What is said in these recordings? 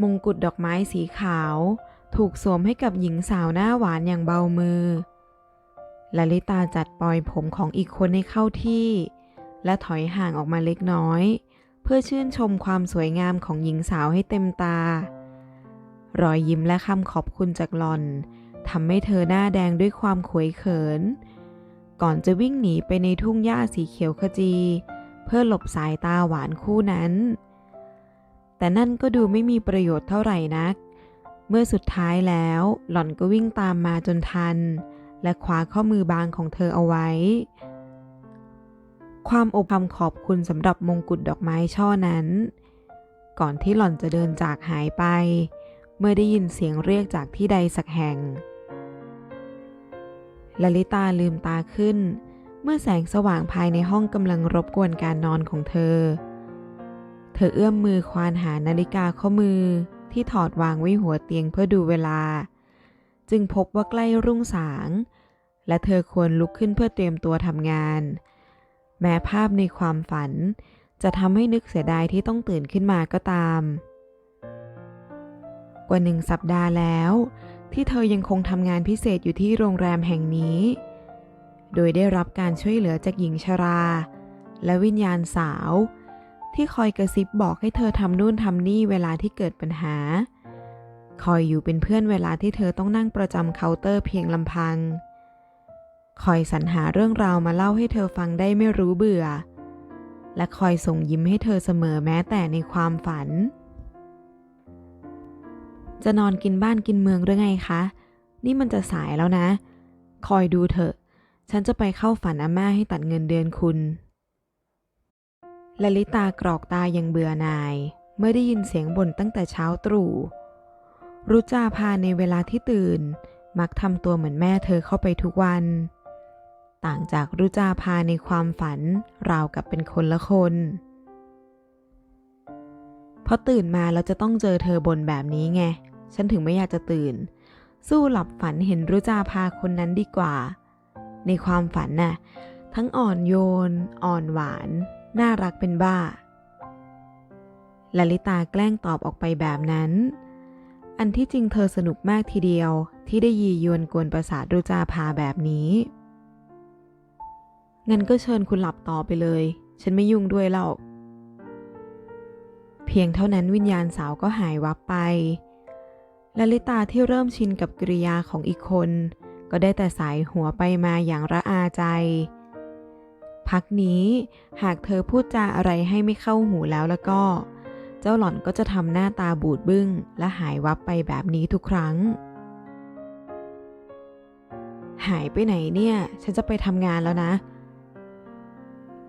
มงกุฎดอกไม้สีขาว ถูกสวมให้กับหญิงสาวหน้าหวานอย่างเบามือลลิตาจัดปล่อยผมของอีกคนให้เข้าที่ และถอยห่างออกมาเล็กน้อย เพื่อชื่นชมความสวยงามของหญิงสาวให้เต็มตา รอยยิ้มและคำขอบคุณจากหลอนทำให้เธอหน้าแดงด้วยความขวยเขิน ก่อนจะวิ่งหนีไปในทุ่งหญ้าสีเขียวขจี เพื่อหลบสายตาหวานคู่นั้น แต่นั่นก็ดูไม่มีประโยชน์เท่าไหร่นัก เมื่อสุดท้ายแล้วหล่อนก็วิ่งตามมาจนทัน และคว้าข้อมือบางของเธอเอาไว้ ความอบคำขอบคุณสำหรับมงกุฎดอกไม้ช่อนั้น ก่อนที่หล่อนจะเดินจากหายไป เมื่อได้ยินเสียงเรียกจากที่ใดสักแห่งลลิตาลืมตาขึ้น เมื่อแสงสว่างภายในห้องกำลังรบกวนการนอนของเธอ เธอเอื้อมมือควานหานาฬิกาข้อมือที่ถอดวางไว้หัวเตียงเพื่อดูเวลา จึงพบว่าใกล้รุ่งสาง และเธอควรลุกขึ้นเพื่อเตรียมตัวทำงาน แม้ภาพในความฝัน จะทำให้นึกเสียดายที่ต้องตื่นขึ้นมาก็ตาม กว่าหนึ่งสัปดาห์แล้ว ที่เธอยังคงทำงานพิเศษอยู่ที่โรงแรมแห่งนี้ โดยได้รับการช่วยเหลือจากหญิงชรา และวิญญาณสาว ที่คอยกระซิบบอกให้เธอทำนู่นทำนี่เวลาที่เกิดปัญหา คอยอยู่เป็นเพื่อนเวลาที่เธอต้องนั่งประจำเคาน์เตอร์เพียงลำพัง คอยสรรหาเรื่องราวมาเล่าให้เธอฟังได้ไม่รู้เบื่อ และคอยส่งยิ้มให้เธอเสมอแม้แต่ในความฝัน จะนอนกินบ้านกินเมืองหรือไงคะ นี่มันจะสายแล้วนะ คอยดูเถอะ ฉันจะไปเข้าฝันอาม่าให้ตัดเงินเดือนคุณ ลลิตากรอกตายังเบื่อนาย เมื่อได้ยินเสียงบ่นตั้งแต่เช้าตรู่ รุจาพาในเวลาที่ตื่น มักทำตัวเหมือนแม่เธอเข้าไปทุกวัน ต่างจากรุจาพาในความฝัน ราวกับเป็นคนละคนพราะตื่นมาแล้วจะต้องเจอเธอบ่นแบบนี้ไง ฉันถึงไม่อยากจะตื่น สู้หลับฝันเห็นรุจาพาคนนั้นดีกว่า ในความฝันน่ะ ทั้งอ่อนโยน อ่อนหวาน น่ารักเป็นบ้าลลิตาแกล้งตอบออกไปแบบนั้น อันที่จริงเธอสนุกมากทีเดียวที่ได้ยียวนกวนประสาทรุจาพาแบบนี้ งั้นก็เชิญคุณหลับต่อไปเลย ฉันไม่ยุ่งด้วยแล้วเพียงเท่านั้นวิญญาณสาวก็หายวับไปลลิตาที่เริ่มชินกับกริยาของอีกคน ก็ได้แต่สายหัวไปมาอย่างระอาใจ พักนี้หากเธอพูดจาอะไรให้ไม่เข้าหูแล้วแล้วก็ เจ้าหล่อนก็จะทำหน้าตาบูดบึ้ง และหายวับไปแบบนี้ทุกครั้ง หายไปไหนเนี่ย ฉันจะไปทำงานแล้วนะ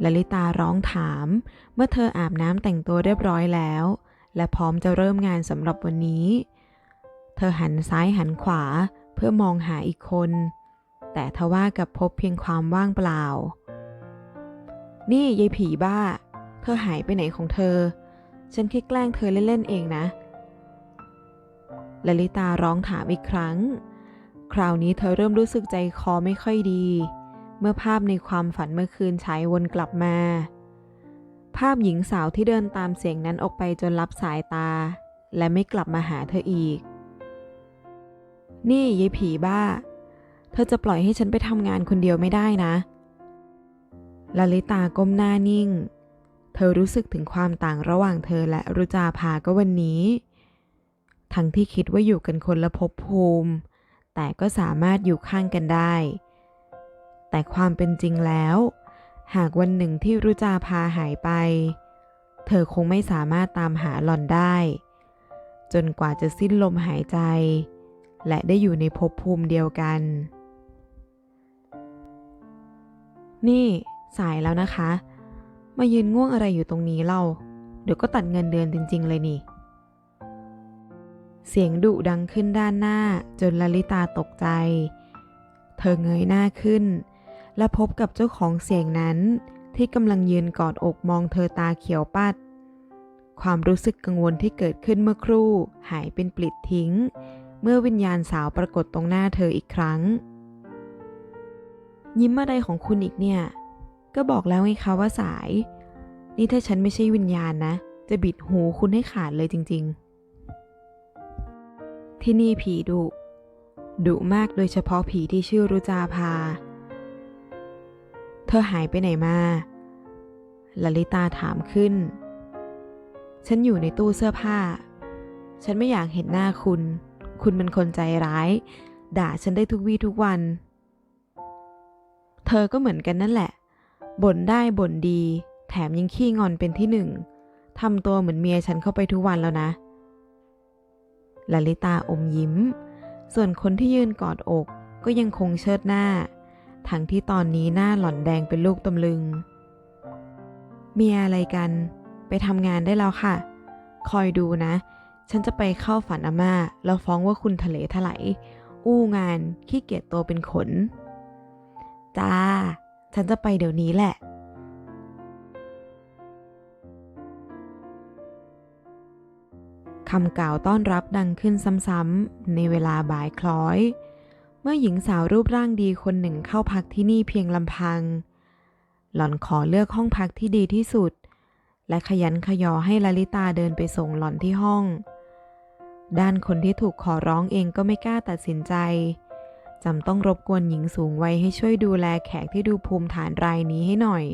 ลลิตาร้องถาม เมื่อเธออาบน้ำแต่งตัวเรียบร้อยแล้ว และพร้อมจะเริ่มงานสำหรับวันนี้ เธอหันซ้ายหันขวาเพื่อมองหาอีกคน แต่ทว่ากับพบเพียงความว่างเปล่า นี่ยายผีบ้า เธอหายไปไหนของเธอ ฉันแค่แกล้งเธอเล่นๆเองนะลลิตาร้องถามอีกครั้ง คราวนี้เธอเริ่มรู้สึกใจคอไม่ค่อยดี เมื่อภาพในความฝันเมื่อคืนฉายวนกลับมา ภาพหญิงสาวที่เดินตามเสียงนั้นออกไปจนรับสายตา และไม่กลับมาหาเธออีก นี่ยายผีบ้า เธอจะปล่อยให้ฉันไปทำงานคนเดียวไม่ได้นะ ลลิตาก้มหน้านิ่ง เธอรู้สึกถึงความต่างระหว่างเธอและรุจาภาก็วันนี้ ทั้งที่คิดว่าอยู่กันคนละภพภูมิ แต่ก็สามารถอยู่ข้างกันได้ แต่ความเป็นจริงแล้ว หากวันหนึ่งที่รุจาพาหายไป เธอคงไม่สามารถตามหาหล่อนได้ จนกว่าจะสิ้นลมหายใจ และได้อยู่ในภพภูมิเดียวกัน นี่ สายแล้วนะคะ มายืนง่วงอะไรอยู่ตรงนี้เล่า เดี๋ยวก็ตัดเงินเดือนจริง ๆ เลยนี่ เสียงดุดังขึ้นด้านหน้าจนลลิตาตกใจ เธอเงยหน้าขึ้น และพบกับเจ้าของเสียงนั้นที่กำลังยืนกอดอกมองเธอตาเขียวปัด ความรู้สึกกังวลที่เกิดขึ้นเมื่อครู่หายเป็นปลิดทิ้ง เมื่อวิญญาณสาวปรากฏตรงหน้าเธออีกครั้ง ยิ้มอะไรของคุณอีกเนี่ย ก็บอกแล้วไงคะว่าสาย นี่ถ้าฉันไม่ใช่วิญญาณนะ จะบิดหูคุณให้ขาดเลยจริง ๆ ที่นี่ผีดุ ดุมากโดยเฉพาะผีที่ชื่อรุจาภาเธอหายไปไหนมาลลิตาถามขึ้น ฉันอยู่ในตู้เสื้อผ้า ฉันไม่อยากเห็นหน้าคุณ คุณเป็นคนใจร้าย ด่าฉันได้ทุกวี่ทุกวัน เธอก็เหมือนกันนั่นแหละ บ่นได้บ่นดี แถมยังขี้งอนเป็นที่หนึ่งทำตัวเหมือนเมียฉันเข้าไปทุกวันแล้วนะลลิตาอมยิ้ม ส่วนคนที่ยืนกอดอกก็ยังคงเชิดหน้า ทั้งที่ตอนนี้หน้าหล่อนแดงเป็นลูกตำลึงมีอะไรกัน ไปทำงานได้แล้วค่ะ คอยดูนะ ฉันจะไปเข้าฝันอาม่า แล้วฟ้องว่าคุณทะเลถลายอู้งานขี้เกียจตัวเป็นขน จ้า ฉันจะไปเดี๋ยวนี้แหละ คำกล่าวต้อนรับดังขึ้นซ้ำๆในเวลาบ่ายคล้อย เมื่อหญิงสาวรูปร่างดีคนหนึ่งเข้าพักที่นี่เพียงลำพัง หล่อนขอเลือกห้องพักที่ดีที่สุด และขยันขยอให้ลลิตาเดินไปส่งหล่อนที่ห้อง ด้านคนที่ถูกขอร้องเองก็ไม่กล้าตัดสินใจ จำต้องรบกวนหญิงสูงวัยให้ช่วยดูแลแขกที่ดูภูมิฐานรายนี้ให้หน่อย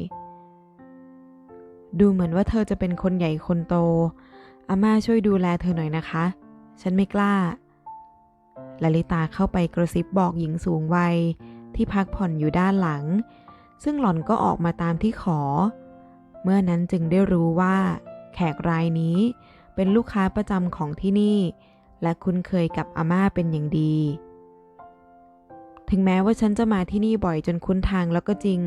ดูเหมือนว่าเธอจะเป็นคนใหญ่คนโต อาม่าช่วยดูแลเธอหน่อยนะคะ ฉันไม่กล้าลลิตาเข้าไปกระซิบบอกหญิงสูงวัยที่พักผ่อนอยู่ด้านหลัง ซึ่งหล่อนก็ออกมาตามที่ขอ เมื่อนั้นจึงได้รู้ว่า แขกรายนี้เป็นลูกค้าประจำของที่นี่ และคุ้นเคยกับอาม่าเป็นอย่างดี ถึงแม้ว่าฉันจะมาที่นี่บ่อยจนคุ้นทางแล้วก็จริง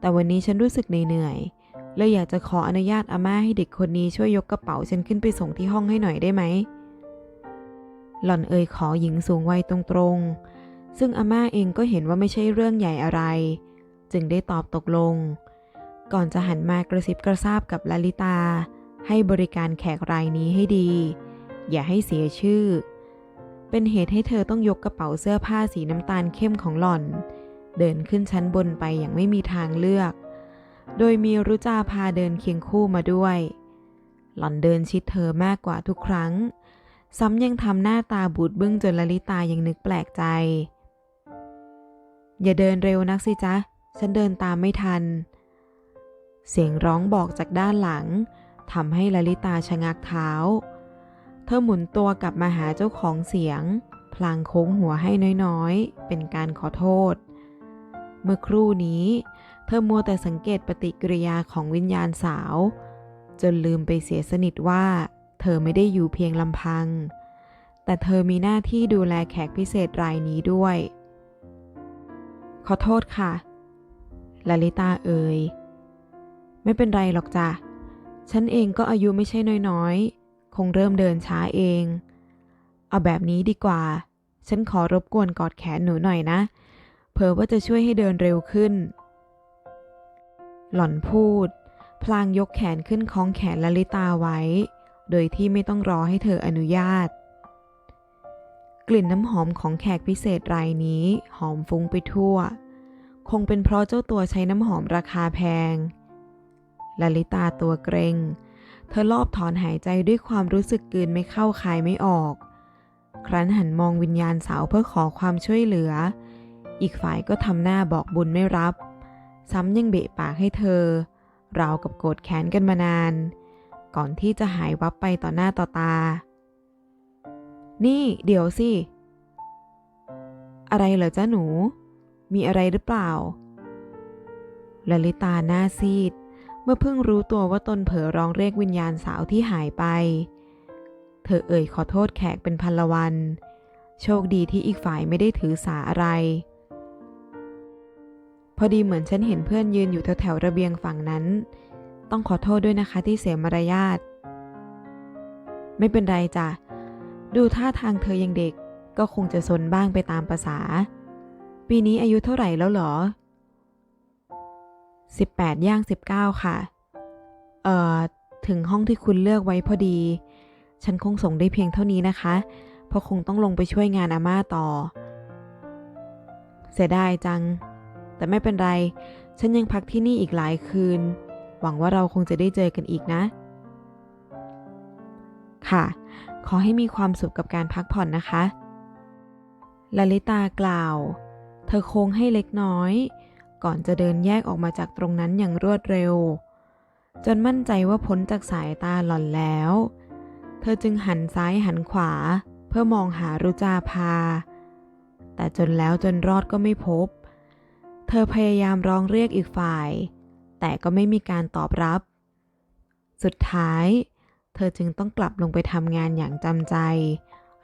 แต่วันนี้ฉันรู้สึกเหนื่อยๆเลยอยากจะขออนุญาตอาม่าให้เด็กคนนี้ช่วยยกกระเป๋าฉันขึ้นไปส่งที่ห้องให้หน่อยได้ไหม หล่อนเอ่ยขอหญิงสูงวัยตรงๆ ซึ่งอาม่าเองก็เห็นว่าไม่ใช่เรื่องใหญ่อะไร จึงได้ตอบตกลง ก่อนจะหันมากระซิบกระซาบกับลลิตา ให้บริการแขกรายนี้ให้ดี อย่าให้เสียชื่อ เป็นเหตุให้เธอต้องยกกระเป๋าเสื้อผ้าสีน้ำตาลเข้มของหล่อน เดินขึ้นชั้นบนไปอย่างไม่มีทางเลือก โดยมีรุจาพาเดินเคียงคู่มาด้วย หล่อนเดินชิดเธอมากกว่าทุกครั้ง ซ้ำยังทำหน้าตาบูดบึ้งจนลลิตายังนึกแปลกใจ อย่าเดินเร็วนักสิจ๊ะ ฉันเดินตามไม่ทัน เสียงร้องบอกจากด้านหลังทำให้ลลิตาชะงักเท้า เธอหมุนตัวกลับมาหาเจ้าของเสียง พลางโค้งหัวให้น้อยๆ เป็นการขอโทษ เมื่อครู่นี้ เธอมัวแต่สังเกตปฏิกิริยาของวิญญาณสาว จนลืมไปเสียสนิทว่า เธอไม่ได้อยู่เพียงลำพัง แต่เธอมีหน้าที่ดูแลแขกพิเศษรายนี้ด้วย ขอโทษค่ะลลิตาเอ่ยไม่เป็นไรหรอกจ้ะ ฉันเองก็อายุไม่ใช่น้อยๆ คงเริ่มเดินช้าเอง เอาแบบนี้ดีกว่า ฉันขอรบกวนกอดแขนหนูหน่อยนะ เผื่อว่าจะช่วยให้เดินเร็วขึ้น หล่อนพูด พลางยกแขนขึ้นคล้องแขนลลิตาไว้ โดยที่ไม่ต้องรอให้เธออนุญาต กลิ่นน้ำหอมของแขกพิเศษรายนี้หอมฟุ้งไปทั่ว คงเป็นเพราะเจ้าตัวใช้น้ำหอมราคาแพงลลิตาตัวเกรง เธอลอบถอนหายใจด้วยความรู้สึกกลืนไม่เข้าคายไม่ออก ครั้นหันมองวิญญาณสาวเพื่อขอความช่วยเหลือ อีกฝ่ายก็ทำหน้าบอกบุญไม่รับ ซ้ำยังเบะปากให้เธอ ราวกับโกรธแค้นกันมานาน ก่อนที่จะหายวับไปต่อหน้าต่อตา นี่เดี๋ยวสิ อะไรเหรอจ้าหนู มีอะไรหรือเปล่าลลิตาหน้าซีด มื่อเพิ่งรู้ตัวว่าตนเผลอร้องเรียกวิญญาณสาวที่หายไป เธอเอ่ยขอโทษแขกเป็นพันละวัน โชคดีที่อีกฝ่ายไม่ได้ถือสาอะไร พอดีเหมือนฉันเห็นเพื่อนยืนอยู่แถวๆระเบียงฝั่งนั้น ต้องขอโทษด้วยนะคะที่เสียมารยาท ไม่เป็นไรจ้ะ ดูท่าทางเธอยังเด็กก็คงจะซนบ้างไปตามประษา ปีนี้อายุเท่าไหร่แล้วเหรอ 18 ย่าง 19 ค่ะ เอ่อ ถึงห้องที่คุณเลือกไว้พอดี ฉันคงส่งได้เพียงเท่านี้นะคะ เพราะคงต้องลงไปช่วยงานอาม่าต่อ เสียดายจัง แต่ไม่เป็นไร ฉันยังพักที่นี่อีกหลายคืน หวังว่าเราคงจะได้เจอกันอีกนะ ค่ะขขอให้มีความสุขกับการพักผ่อนนะคะลลิตากล่าว เธอโค้งให้เล็กน้อย ก่อนจะเดินแยกออกมาจากตรงนั้นอย่างรวดเร็ว จนมั่นใจว่าพ้นจากสายตาหล่อนแล้ว เธอจึงหันซ้ายหันขวา เพื่อมองหารุจาภาแต่จนแล้วจนรอดก็ไม่พบ เธอพยายามร้องเรียกอีกฝ่าย แต่ก็ไม่มีการตอบรับ สุดท้าย เธอจึงต้องกลับลงไปทำงานอย่างจำใจ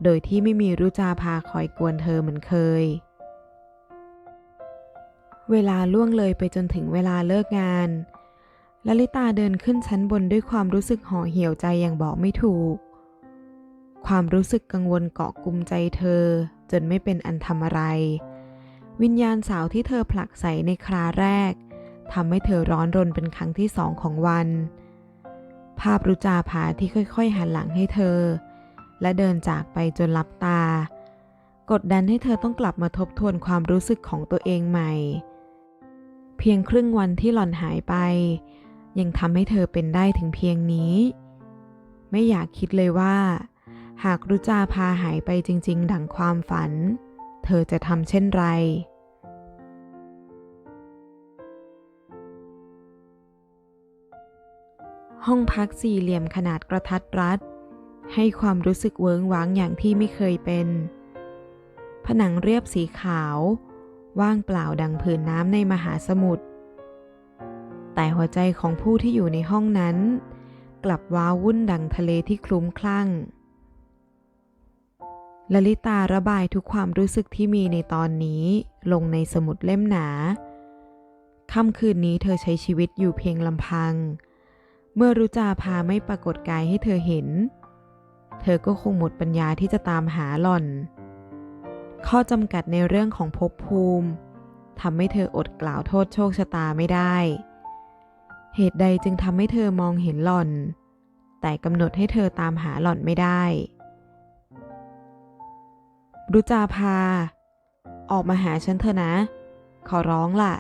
โดยที่ไม่มีรุจาภาคอยกวนเธอเหมือนเคย เวลาล่วงเลยไปจนถึงเวลาเลิกงานลลิตาเดินขึ้นชั้นบนด้วยความรู้สึกห่อเหี่ยวใจอย่างบอกไม่ถูก ความรู้สึกกังวลเกาะกุมใจเธอ จนไม่เป็นอันทำอะไร วิญญาณสาวที่เธอผลักใส่ในคราแรกทำให้เธอร้อนรนเป็นครั้งที่สองของวัน ภาพรุจาภาที่ค่อยๆ หันหลังให้เธอ และเดินจากไปจนลับตา กดดันให้เธอต้องกลับมาทบทวนความรู้สึกของตัวเองใหม่ เพียงครึ่งวันที่หล่อนหายไป ยังทำให้เธอเป็นได้ถึงเพียงนี้ ไม่อยากคิดเลยว่า หากรุจาพาหายไปจริง ๆ ดังความฝัน เธอจะทำเช่นไรห้องพักสี่เหลี่ยมขนาดกระทัดรัด ให้ความรู้สึกเวิงว้างอย่างที่ไม่เคยเป็น ผนังเรียบสีขาว ว่างเปล่าดังผืนน้ำในมหาสมุทร แต่หัวใจของผู้ที่อยู่ในห้องนั้น กลับว้าวุ่นดังทะเลที่คลุ้มคลั่งลลิตาระบายทุกความรู้สึกที่มีในตอนนี้ลงในสมุดเล่มหนา ค่ำคืนนี้เธอใช้ชีวิตอยู่เพียงลำพัง เมื่อรุจาพาไม่ปรากฏกายให้เธอเห็น เธอก็คงหมดปัญญาที่จะตามหาหล่อน ข้อจำกัดในเรื่องของภพภูมิทำให้เธออดกล่าวโทษโชคชะตาไม่ได้ เหตุใดจึงทำให้เธอมองเห็นหล่อน แต่กำหนดให้เธอตามหาหล่อนไม่ได้รุจาพา ออกมาหาฉันเถอะนะ ขอร้องล่ะ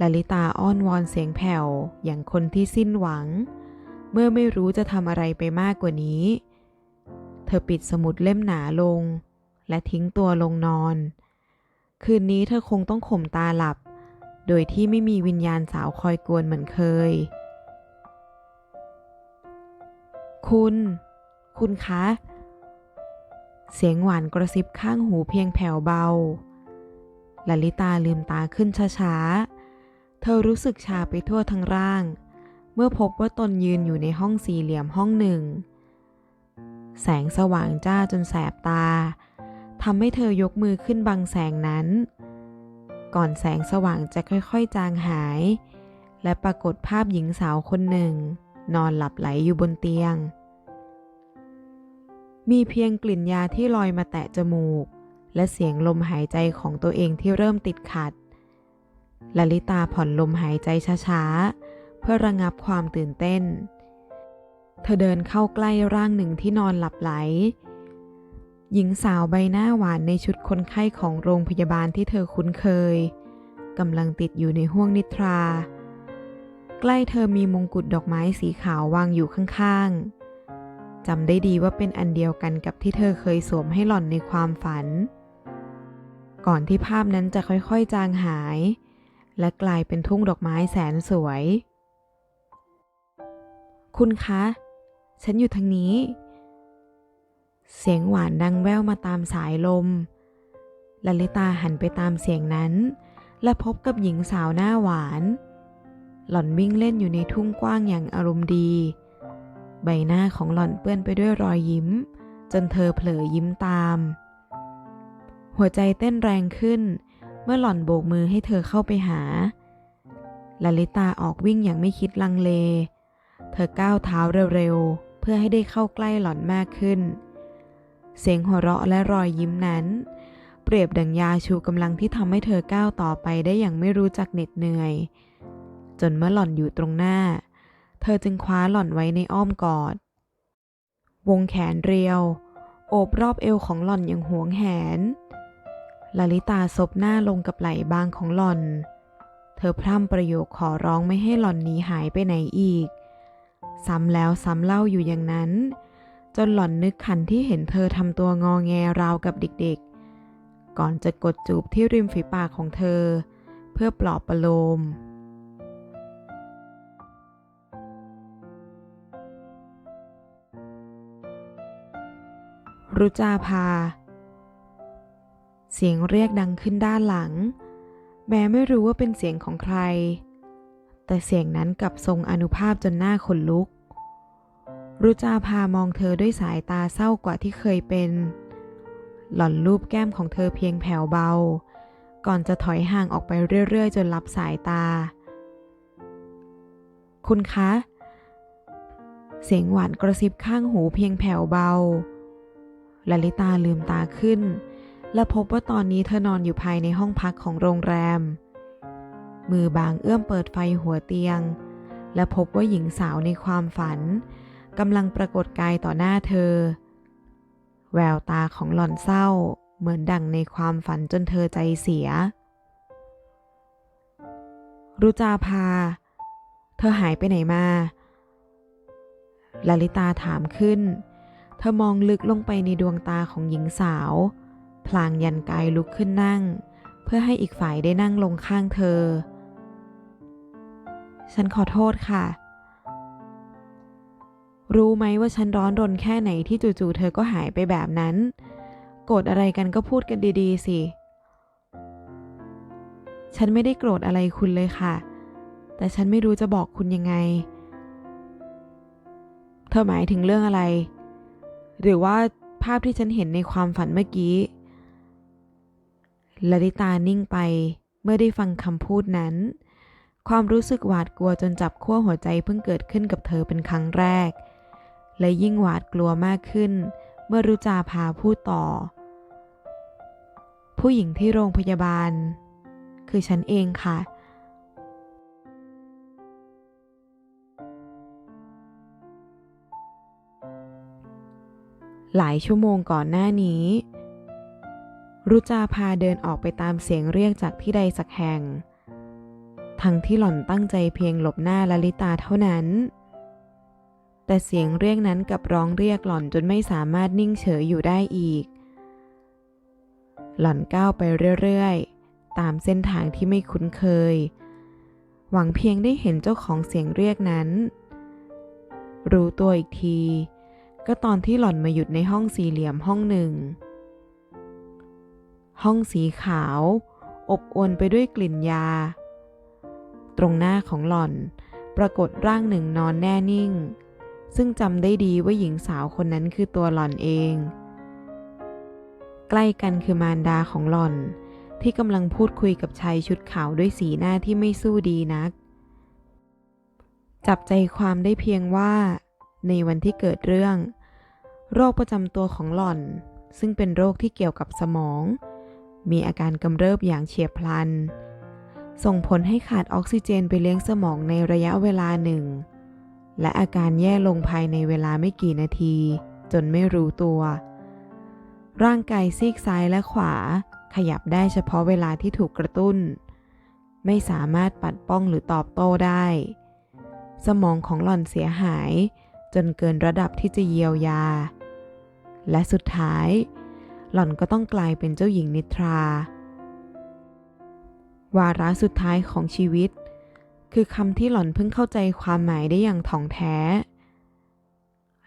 ลลิตาอ้อนวอนเสียงแผ่วอย่างคนที่สิ้นหวัง เมื่อไม่รู้จะทำอะไรไปมากกว่านี้ เธอปิดสมุดเล่มหนาลง และทิ้งตัวลงนอน คืนนี้เธอคงต้องข่มตาหลับ โดยที่ไม่มีวิญญาณสาวคอยกวนเหมือนเคย คุณ คุณคะ เสียงหวานกระซิบข้างหูเพียงแผ่วเบาลลิตาลืมตาขึ้นช้าๆ เธอรู้สึกชาไปทั่วทั้งร่าง เมื่อพบว่าตนยืนอยู่ในห้องสี่เหลี่ยมห้องหนึ่ง แสงสว่างจ้าจนแสบตาทำให้เธอยกมือขึ้นบังแสงนั้น ก่อนแสงสว่างจะค่อยๆจางหาย และปรากฏภาพหญิงสาวคนหนึ่ง นอนหลับไหลอยู่บนเตียง มีเพียงกลิ่นยาที่ลอยมาแตะจมูก และเสียงลมหายใจของตัวเองที่เริ่มติดขัดลลิตาผ่อนลมหายใจช้าๆ เพื่อระงับความตื่นเต้น เธอเดินเข้าใกล้ร่างหนึ่งที่นอนหลับไหล หญิงสาวใบหน้าหวานในชุดคนไข้ของโรงพยาบาลที่เธอคุ้นเคยกำลังติดอยู่ในห้วงนิทรา ใกล้เธอมีมงกุฎดอกไม้สีขาววางอยู่ข้างๆจำได้ดีว่าเป็นอันเดียวกันกับที่เธอเคยสวมให้หล่อนในความฝัน ก่อนที่ภาพนั้นจะค่อยๆจางหาย และกลายเป็นทุ่งดอกไม้แสนสวย คุณคะ ฉันอยู่ทางนี้ เสียงหวานดังแว่วมาตามสายลมลลิตาหันไปตามเสียงนั้น และพบกับหญิงสาวหน้าหวาน หล่อนวิ่งเล่นอยู่ในทุ่งกว้างอย่างอารมณ์ดี ใบหน้าของหล่อนเปื้อนไปด้วยรอยยิ้ม จนเธอเผลอยิ้มตาม หัวใจเต้นแรงขึ้น เมื่อหล่อนโบกมือให้เธอเข้าไปหาลลิตาออกวิ่งอย่างไม่คิดลังเล เธอก้าวเท้าเร็วๆ เพื่อให้ได้เข้าใกล้หล่อนมากขึ้น เสียงหัวเราะและรอยยิ้มนั้น เปรียบดังยาชูกำลังที่ทำให้เธอก้าวต่อไปได้อย่างไม่รู้จักเหน็ดเหนื่อย จนเมื่อหล่อนอยู่ตรงหน้า เธอจึงคว้าหล่อนไว้ในอ้อมกอด วงแขนเรียว โอบรอบเอวของหล่อนอย่างหวงแหนลลิตาซบหน้าลงกับไหล่บางของหล่อน เธอพร่ำประโยคขอร้องไม่ให้หล่อนหนีหายไปไหนอีก ซ้ำแล้วซ้ำเล่าอยู่อย่างนั้น จนหล่อนนึกขันที่เห็นเธอทำตัวงอแงราวกับเด็กๆ ก่อนจะกดจูบที่ริมฝีปากของเธอ เพื่อปลอบประโลม รุจาภาเสียงเรียกดังขึ้นด้านหลัง แม้ไม่รู้ว่าเป็นเสียงของใครแต่เสียงนั้นกลับทรงอนุภาพจนหน้าขนลุก รุจาพามองเธอด้วยสายตาเศร้ากว่าที่เคยเป็น หล่อนรูปแก้มของเธอเพียงแผ่วเบา ก่อนจะถอยห่างออกไปเรื่อยๆ จนรับสายตา คุณคะ เสียงหวานกระซิบข้างหูเพียงแผ่วเบาลลิตาลืมตาขึ้น และพบว่าตอนนี้เธอนอนอยู่ภายในห้องพักของโรงแรม มือบางเอื้อมเปิดไฟหัวเตียง และพบว่าหญิงสาวในความฝัน กำลังปรากฏกายต่อหน้าเธอ แววตาของหล่อนเศร้าเหมือนดังในความฝันจนเธอใจเสีย รุจาภา เธอหายไปไหนมาลลิตาถามขึ้น เธอมองลึกลงไปในดวงตาของหญิงสาว พลางยันกายลุกขึ้นนั่ง เพื่อให้อีกฝ่ายได้นั่งลงข้างเธอ ฉันขอโทษค่ะ รู้ไหมว่าฉันร้อนรนแค่ไหนที่จู่ๆเธอก็หายไปแบบนั้น โกรธอะไรกันก็พูดกันดีๆ สิ ฉันไม่ได้โกรธอะไรคุณเลยค่ะ แต่ฉันไม่รู้จะบอกคุณยังไง เธอหมายถึงเรื่องอะไร หรือว่าภาพที่ฉันเห็นในความฝันเมื่อกี้ลลิตานิ่งไปเมื่อได้ฟังคำพูดนั้น ความรู้สึกหวาดกลัวจนจับขั้วหัวใจเพิ่งเกิดขึ้นกับเธอเป็นครั้งแรก และยิ่งหวาดกลัวมากขึ้น เมื่อรุจาพาพูดต่อ ผู้หญิงที่โรงพยาบาล คือฉันเองค่ะ หลายชั่วโมงก่อนหน้านี้ รุจาพาเดินออกไปตามเสียงเรียกจากที่ใดสักแห่ง ทั้งที่หล่อนตั้งใจเพียงหลบหน้าลลิตาเท่านั้น แต่เสียงเรียกนั้นกลับร้องเรียกหล่อนจนไม่สามารถนิ่งเฉยอยู่ได้อีก หล่อนก้าวไปเรื่อยๆ ตามเส้นทางที่ไม่คุ้นเคย หวังเพียงได้เห็นเจ้าของเสียงเรียกนั้น รู้ตัวอีกที ก็ตอนที่หล่อนมาหยุดในห้องสี่เหลี่ยมห้องหนึ่ง ห้องสีขาว อบอวลไปด้วยกลิ่นยา ตรงหน้าของหล่อนปรากฏร่างหนึ่งนอนแน่นิ่ง ซึ่งจำได้ดีว่าหญิงสาวคนนั้นคือตัวหล่อนเอง ใกล้กันคือมารดาของหล่อน ที่กำลังพูดคุยกับชายชุดขาวด้วยสีหน้าที่ไม่สู้ดีนัก จับใจความได้เพียงว่า ในวันที่เกิดเรื่อง โรคประจำตัวของหล่อน ซึ่งเป็นโรคที่เกี่ยวกับสมอง มีอาการกำเริบอย่างเฉียบพลัน ส่งผลให้ขาดออกซิเจนไปเลี้ยงสมองในระยะเวลาหนึ่ง และอาการแย่ลงภายในเวลาไม่กี่นาที จนไม่รู้ตัว ร่างกายซีกซ้ายและขวา ขยับได้เฉพาะเวลาที่ถูกกระตุ้น ไม่สามารถปัดป้องหรือตอบโต้ได้ สมองของหล่อนเสียหาย จนเกินระดับที่จะเยียวยา และสุดท้าย หล่อนก็ต้องกลายเป็นเจ้าหญิงนิทรา วาระสุดท้ายของชีวิต คือคำที่หล่อนเพิ่งเข้าใจความหมายได้อย่างถ่องแท้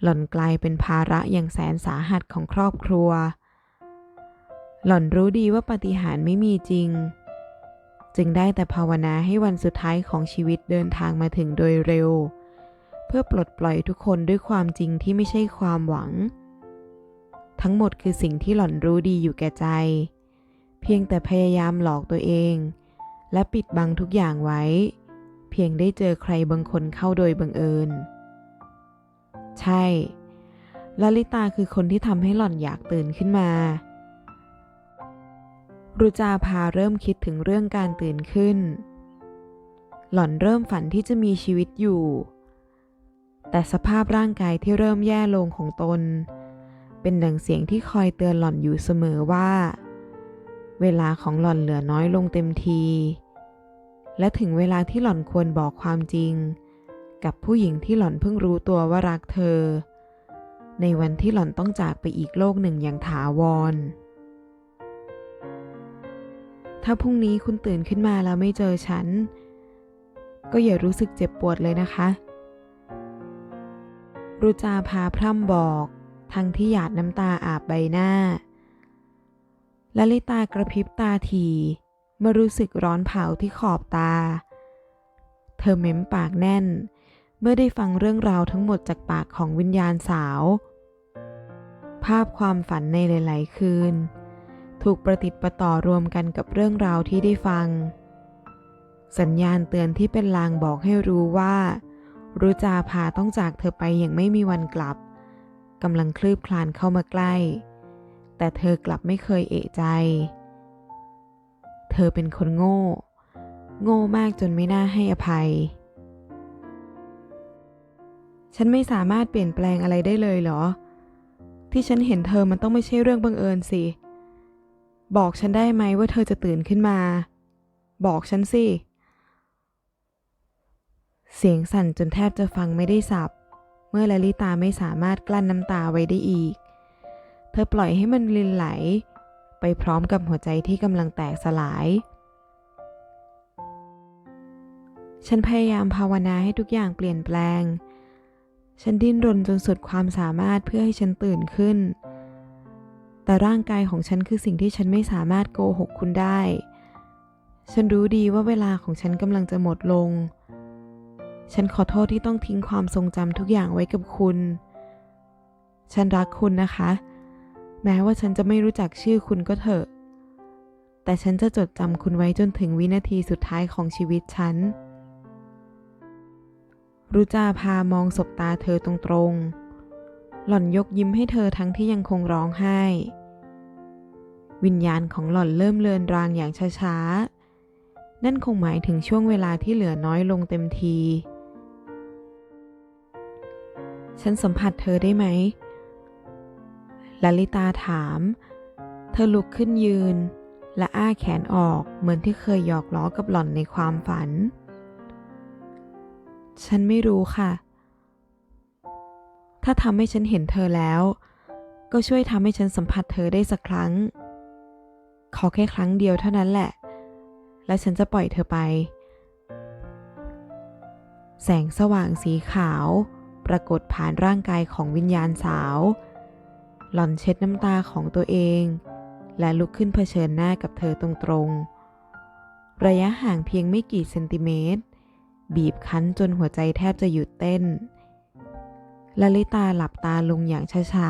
หล่อนกลายเป็นภาระอย่างแสนสาหัสของครอบครัว หล่อนรู้ดีว่าปฏิหารไม่มีจริง จึงได้แต่ภาวนาให้วันสุดท้ายของชีวิตเดินทางมาถึงโดยเร็ว เพื่อปลดปล่อยทุกคนด้วยความจริงที่ไม่ใช่ความหวัง ทั้งหมดคือสิ่งที่หล่อนรู้ดีอยู่แก่ใจ เพียงแต่พยายามหลอกตัวเอง และปิดบังทุกอย่างไว้ พียงได้เจอใครบางคนเข้าโดยบังเอิญ ใช่ลลิตาคือคนที่ทำให้หล่อนอยากตื่นขึ้นมา รุจาพาเริ่มคิดถึงเรื่องการตื่นขึ้น หล่อนเริ่มฝันที่จะมีชีวิตอยู่ แต่สภาพร่างกายที่เริ่มแย่ลงของตน เป็นดังเสียงที่คอยเตือนหล่อนอยู่เสมอว่า เวลาของหล่อนเหลือน้อยลงเต็มที และถึงเวลาที่หล่อนควรบอกความจริง กับผู้หญิงที่หล่อนเพิ่งรู้ตัวว่ารักเธอ ในวันที่หล่อนต้องจากไปอีกโลกหนึ่งอย่างถาวร ถ้าพรุ่งนี้คุณตื่นขึ้นมาแล้วไม่เจอฉัน ก็อย่ารู้สึกเจ็บปวดเลยนะคะรุจาพาพร่ำบอก ทั้งที่หยาดน้ำตาอาบใบหน้าและลิตากระพริบตาที เมื่อรู้สึกร้อนเผาที่ขอบตา เธอเม้มปากแน่น เมื่อได้ฟังเรื่องราวทั้งหมดจากปากของวิญญาณสาว ภาพความฝันในหลาย ๆ คืน ถูกประติดประต่อรวมกันกับเรื่องราวที่ได้ฟัง สัญญาณเตือนที่เป็นลางบอกให้รู้ว่า รุจาพาต้องจากเธอไปอย่างไม่มีวันกลับกำลังคลืบคลานเข้ามาใกล้ แต่เธอกลับไม่เคยเอะใจ ธอเป็นคนโง่ โง่มากจนไม่น่าให้อภัย ฉันไม่สามารถเปลี่ยนแปลงอะไรได้เลยเหรอ ที่ฉันเห็นเธอมันต้องไม่ใช่เรื่องบังเอิญสิ บอกฉันได้ไหมว่าเธอจะตื่นขึ้นมา บอกฉันสิ เสียงสั่นจนแทบจะฟังไม่ได้สับ เมื่อลลิตาไม่สามารถกลั้นน้ำตาไว้ได้อีก เธอปล่อยให้มันลินไหล ไปพร้อมกับหัวใจที่กำลังแตกสลาย ฉันพยายามภาวนาให้ทุกอย่างเปลี่ยนแปลง ฉันดิ้นรนจนสุดความสามารถเพื่อให้ฉันตื่นขึ้น แต่ร่างกายของฉันคือสิ่งที่ฉันไม่สามารถโกหกคุณได้ ฉันรู้ดีว่าเวลาของฉันกำลังจะหมดลง ฉันขอโทษที่ต้องทิ้งความทรงจำทุกอย่างไว้กับคุณ ฉันรักคุณนะคะ แม้ว่าฉันจะไม่รู้จักชื่อคุณก็เถอะ แต่ฉันจะจดจำคุณไว้จนถึงวินาทีสุดท้ายของชีวิตฉัน รุจาพามองสบตาเธอตรงๆ หล่อนยกยิ้มให้เธอทั้งที่ยังคงร้องไห้ วิญญาณของหล่อนเริ่มเลือนรางอย่างช้าๆ นั่นคงหมายถึงช่วงเวลาที่เหลือน้อยลงเต็มที ฉันสัมผัสเธอได้ไหม ลลิตาถาม เธอลุกขึ้นยืน และอ้าแขนออกเหมือนที่เคยหยอกล้อกับหล่อนในความฝัน ฉันไม่รู้ค่ะ ถ้าทำให้ฉันเห็นเธอแล้ว ก็ช่วยทำให้ฉันสัมผัสเธอได้สักครั้ง ขอแค่ครั้งเดียวเท่านั้นแหละ และฉันจะปล่อยเธอไป แสงสว่างสีขาว ปรากฏผ่านร่างกายของวิญญาณสาว หล่อนเช็ดน้ำตาของตัวเอง และลุกขึ้นเผชิญหน้ากับเธอตรงๆ ระยะห่างเพียงไม่กี่เซนติเมตร บีบคั้นจนหัวใจแทบจะหยุดเต้นลลิตาหลับตาลงอย่างช้า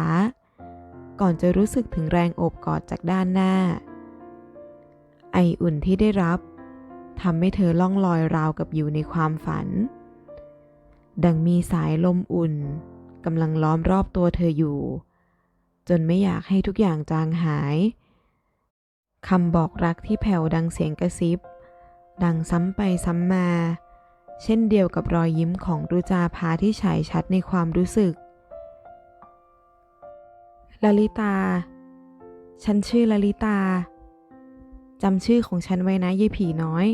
ๆ ก่อนจะรู้สึกถึงแรงโอบกอดจากด้านหน้า ไออุ่นที่ได้รับทำให้เธอล่องลอยราวกับอยู่ในความฝัน ดังมีสายลมอุ่นกำลังล้อมรอบตัวเธออยู่ จนไม่อยากให้ทุกอย่างจางหายคำบอกรักที่แผ่วดังเสียงกระซิบ ดังซ้ำไปซ้ำมา เช่นเดียวกับรอยยิ้มของรุจาพาที่ฉายชัดในความรู้สึกลลิตา ฉันชื่อลลิตาจำชื่อของฉันไว้นะยายผีน้อย